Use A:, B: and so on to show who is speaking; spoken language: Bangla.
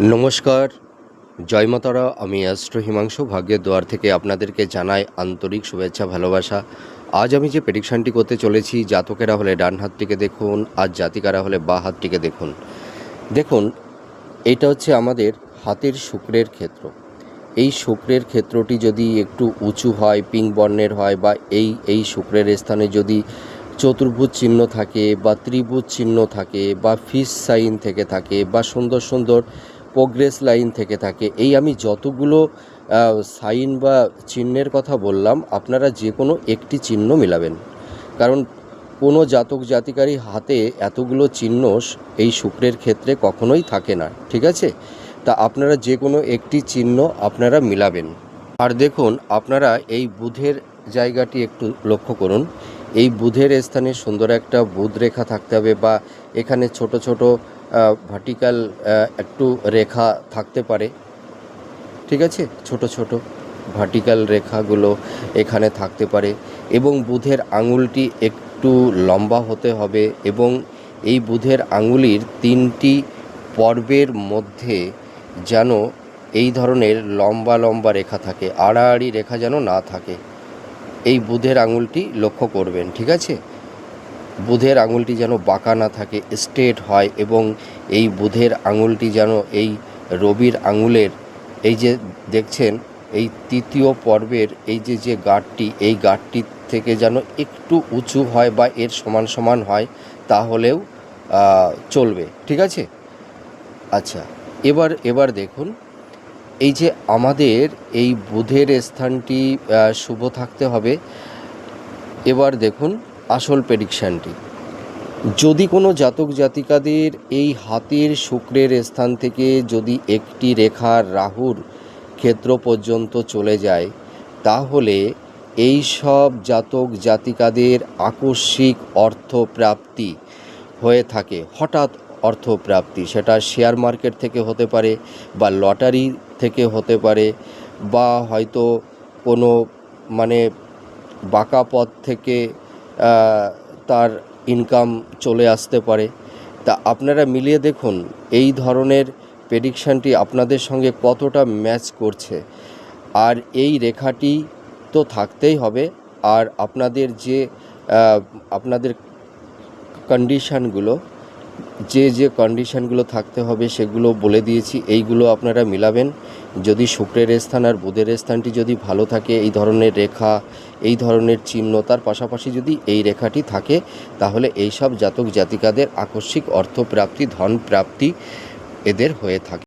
A: নমস্কার। জয় মাতারা আমি অ্যাস্ট্রো হিমাংশু, ভাগ্যের দোয়ার থেকে আপনাদেরকে জানাই আন্তরিক শুভেচ্ছা, ভালোবাসা। আজ আমি যে প্রেডিকশানটি করতে চলেছি, জাতকেরা হলে ডান হাতটিকে দেখুন, আর জাতিকারা হলে বা হাতটিকে দেখুন। দেখুন, এটা হচ্ছে আমাদের হাতের শুক্রের ক্ষেত্র। এই শুক্রের ক্ষেত্রটি যদি একটু উঁচু হয়, পিঙ্ক বর্ণের হয়, বা এই এই শুক্রের স্থানে যদি চতুর্ভুজ চিহ্ন থাকে, বা ত্রিভুজ চিহ্ন থাকে, বা ফিস সাইন থেকে থাকে, বা সুন্দর সুন্দর প্রোগ্রেস লাইন থেকে থাকে। এই আমি যতগুলো সাইন বা চিহ্নের কথা বললাম, আপনারা যে কোনো একটি চিহ্ন মিলাবেন। কারণ কোনো জাতক জাতিকারী হাতে এতগুলো চিহ্ন এই শুক্রের ক্ষেত্রে কখনোই থাকে না, ঠিক আছে? তা আপনারা যে কোনো একটি চিহ্ন আপনারা মিলাবেন। আর দেখুন, আপনারা এই বুধের জায়গাটি একটু লক্ষ্য করুন। এই বুধের স্থানে সুন্দর একটা বুধ রেখা থাকতে হবে বা এখানে ছোট ছোট ভার্টিক্যাল একটু রেখা থাকতে পারে। ঠিক আছে? ছোট ছোট ভার্টিক্যাল রেখাগুলো এখানে থাকতে পারে এবং বুধের আঙুলটি একটু লম্বা হতে হবে এবং এই বুধের আঙুলির তিনটি পর্বের মধ্যে যেন এই ধরনের লম্বা লম্বা রেখা থাকে, আড়াআড়ি রেখা যেন না থাকে। এই বুধের আঙুলটি লক্ষ্য করবেন, ঠিক আছে? বুধের আঙুলটি যেন বাঁকা না থাকে স্ট্রেট হয় এবং এই বুধের আঙুলটি যেন এই রবির আঙুলের, এই যে দেখছেন, এই তৃতীয় পর্বের এই যে যে গাঁটটি, এই গাঁটটি থেকে যেন একটু উঁচু হয় বা এর সমান সমান হয়, তাহলেও চলবে। ঠিক আছে? আচ্ছা এবার এবার দেখুন, এই যে আমাদের এই বুধের স্থানটি শুভ থাকতে হবে। এবার দেখুন আসল প্রেডিকশানটি যদি কোনো জাতক জাতিকাদের এই হাতের শুক্রের স্থান থেকে যদি একটি রেখা রাহুর ক্ষেত্র পর্যন্ত চলে যায়, তাহলে এই সব জাতক জাতিকাদের আকস্মিক অর্থপ্রাপ্তি হয়ে থাকে। হঠাৎ অর্থপ্রাপ্তি, সেটা শেয়ার মার্কেট থেকে হতে পারে বা লটারি থেকে হতে পারে বা হয়তো কোনো মানে বাঁকা পথ থেকে তার ইনকাম চলে আসতে পারে। তা আপনারা মিলিয়ে দেখুন, এই ধরনের প্রেডিকশানটি আপনাদের সঙ্গে কতটা ম্যাচ করছে। আর এই রেখাটি তো থাকতেই হবে, আর আপনাদের যে আপনাদের কন্ডিশানগুলো যে যে কন্ডিশানগুলো থাকতে হবে সেগুলো বলে দিয়েছি, এইগুলো আপনারা মিলাবেন। যদি শুক্রের স্থান আর বুধের স্থানটি যদি ভালো থাকে, এই ধরনের রেখা, এই ধরনের চিহ্ন, তার পাশাপাশি যদি এই রেখাটি থাকে, তাহলে এই সব জাতক জাতিকাদের আকস্মিক অর্থপ্রাপ্তি ধন প্রাপ্তি এদের হয়ে থাকে।